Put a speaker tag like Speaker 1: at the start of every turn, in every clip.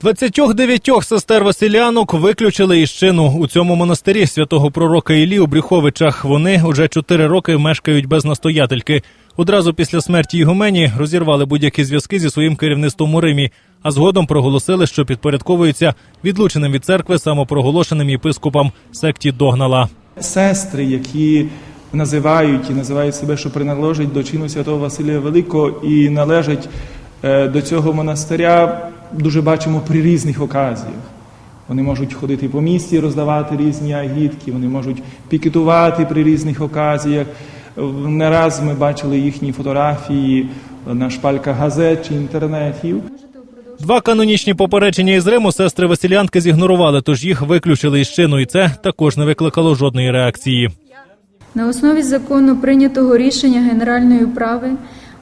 Speaker 1: 29 сестер Василянок виключили із чину у цьому монастирі святого пророка Іллі у Брюховичах. Вони уже чотири роки мешкають без настоятельки. Одразу після смерті Ігумені розірвали будь-які зв'язки зі своїм керівництвом у Римі, а згодом проголосили, що підпорядковуються відлученим від церкви самопроголошеним єпископам секті Догнала.
Speaker 2: Сестри, які називають і називають себе, що приналежать до чину святого Василія Великого і належать е, до цього монастиря, дуже бачимо при різних оказіях. Вони можуть ходити по місті, роздавати різні агітки, вони можуть пікетувати при різних оказіях. Не раз ми бачили їхні фотографії на шпальках газет чи інтернетів.
Speaker 1: Два канонічні попередження із Риму сестри Василянки зігнорували, тож їх виключили із чину, і це також не викликало жодної реакції.
Speaker 3: На основі закону прийнятого рішення Генеральної управи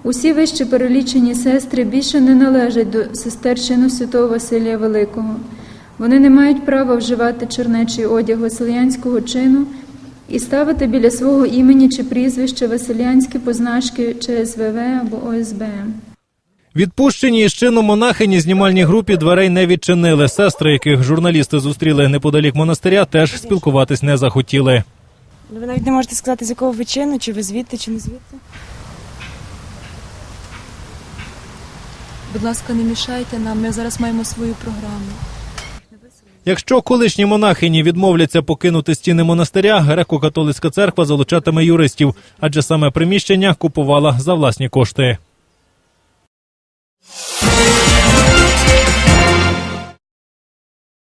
Speaker 3: усі вище перелічені сестри більше не належать до сестер чину святого Василія Великого. Вони не мають права вживати чернечий одяг василянського чину і ставити біля свого імені чи прізвища василянські позначки ЧСВВ або ОСБМ.
Speaker 1: Відпущені із чину монахині знімальній групі дверей не відчинили. Сестри, яких журналісти зустріли неподалік монастиря, теж спілкуватись не захотіли.
Speaker 4: Ну, Ви навіть не можете сказати, з якого ви чину, чи ви звідти, чи не звідти.
Speaker 5: Будь ласка, не мішайте нам. Ми зараз маємо свою програму.
Speaker 1: Якщо колишні монахині відмовляться покинути стіни монастиря, греко-католицька церква залучатиме юристів, адже саме приміщення купувала за власні кошти.